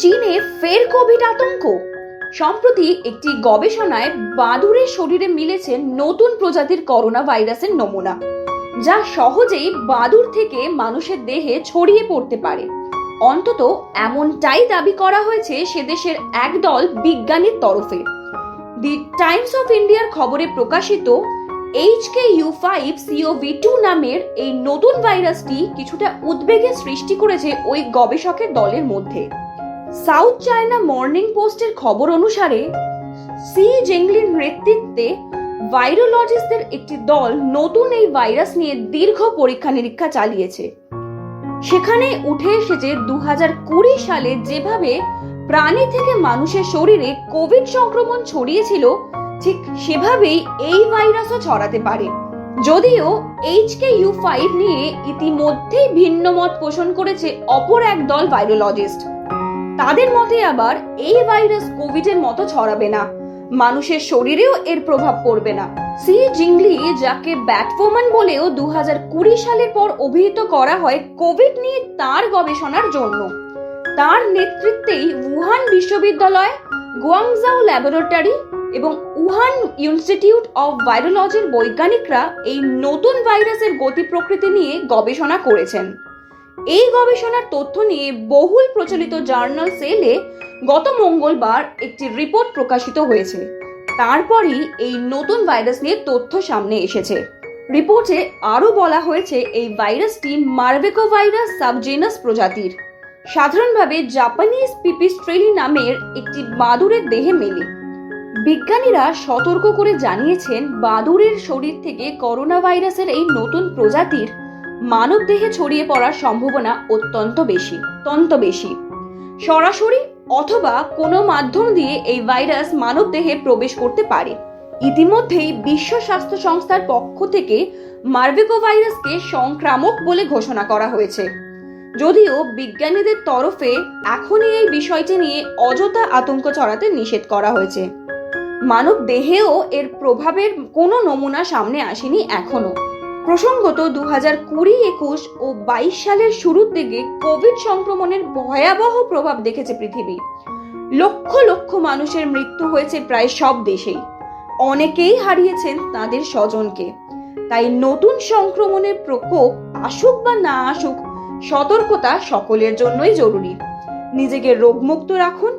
চীনে ফের কোভিড আতঙ্ক। সম্প্রতি একটি গবেষণায় বাদুড়ের শরীরে মিলেছে নতুন প্রজাতির করোনা ভাইরাসের নমুনা, যা সহজেই বাদুড় থেকে মানুষের দেহে ছড়িয়ে পড়তে পারে। অন্তত এমনটাই দাবি করা হয়েছে সে দেশের একদল বিজ্ঞানীর তরফে। দি টাইমস অফ ইন্ডিয়ার খবরে প্রকাশিত H K U five CoV two নামের এই নতুন ভাইরাসটি কিছুটা উদ্বেগের সৃষ্টি করেছে ওই গবেষকের দলের মধ্যে। সাউথ চায়না মর্নিং পোস্টের খবর অনুসারে, সি জেংলির নেতৃত্বে ভাইরোলজিস্টদের একটি দল নতুন এই ভাইরাস নিয়ে দীর্ঘ পরীক্ষা নিরীক্ষা চালিয়েছে। সেখানে উঠে এসেছে দু সালে যেভাবে প্রাণী থেকে মানুষের শরীরে কোভিড সংক্রমণ ছড়িয়েছিল, ঠিক সেভাবেই এই ভাইরাসও ছড়াতে পারে। যদিও এইচ কে ইউ ফাইভ নিয়ে ইতিমধ্যেই ভিন্ন মত পোষণ করেছে অপর এক দল ভাইরোলজিস্ট। তাদের মতে আবার এই ভাইরাস কোভিডের মতো ছড়াবে না। মানুষের শরীরেও এর প্রভাব পড়বে না। সি জিংলি, যাকে ব্যাটফোমান বলেও দু কুড়ি সালের পর অভিহিত করা হয়, কোভিড নিয়ে তার গবেষণার জন্য। তার নেতৃত্বেই উহান বিশ্ববিদ্যালয়, গুয়াংজাও ল্যাবরেটরি এবং উহান ইনস্টিটিউট অফ ভাইরোলজির বৈজ্ঞানিকরা এই নতুন ভাইরাসের গতি প্রকৃতি নিয়ে গবেষণা করেছেন। এই গবেষণার তথ্য নিয়ে বহুল প্রচলিত জার্নাল সেলে গত মঙ্গলবার একটি রিপোর্ট প্রকাশিত হয়েছে। তারপরই এই নতুন ভাইরাস নিয়ে তথ্য সামনে এসেছে। রিপোর্টে আরও বলা হয়েছে, এই ভাইরাসটি মার্ভেকো ভাইরাস সাবজেনাস প্রজাতির। সাধারণভাবে জাপানিজ পিপিস্ট্রেলি নামের একটি বাদুরের দেহে মেলে। বিজ্ঞানীরা সতর্ক করে জানিয়েছেন বাদুরের শরীর থেকে করোনা ভাইরাসের এই নতুন প্রজাতির মানব দেহে ছড়িয়ে পড়ার সম্ভাবনা অত্যন্ত বেশি অত্যন্ত বেশি। সরাসরি অথবা কোনো মাধ্যম দিয়ে এই ভাইরাস মানব দেহে প্রবেশ করতে পারে। ইতিমধ্যেই বিশ্ব স্বাস্থ্য সংস্থার পক্ষ থেকে মার্ভেকো ভাইরাসকে সংক্রামক বলে ঘোষণা করা হয়েছে। যদিও বিজ্ঞানীদের তরফে এখনই এই বিষয়টি নিয়ে অযথা আতঙ্ক ছড়াতে নিষেধ করা হয়েছে। মানব দেহেও এর প্রভাবের কোনো নমুনা সামনে আসেনি এখনও প্রসঙ্গত দু হাজার কুড়ি, একুশ ও বাইশ সালের শুরুর দিকে কোভিড সংক্রমণের ভয়াবহ প্রভাব দেখেছে পৃথিবী। লক্ষ লক্ষ মানুষের মৃত্যু হয়েছে প্রায় সব দেশেই। অনেকেই হারিয়েছেন তাদের স্বজনকে। তাই নতুন সংক্রমণের প্রকোপ আসুক বা না আসুক, সতর্কতা সকলের জন্যই জরুরি। নিজেকে রোগমুক্ত রাখুন,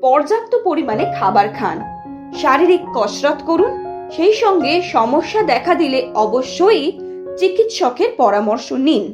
পর্যাপ্ত পরিমাণে খাবার খান। শারীরিক কসরত করুন, সেই সঙ্গে সমস্যা দেখা দিলে অবশ্যই চিকিৎসকের পরামর্শ নিন।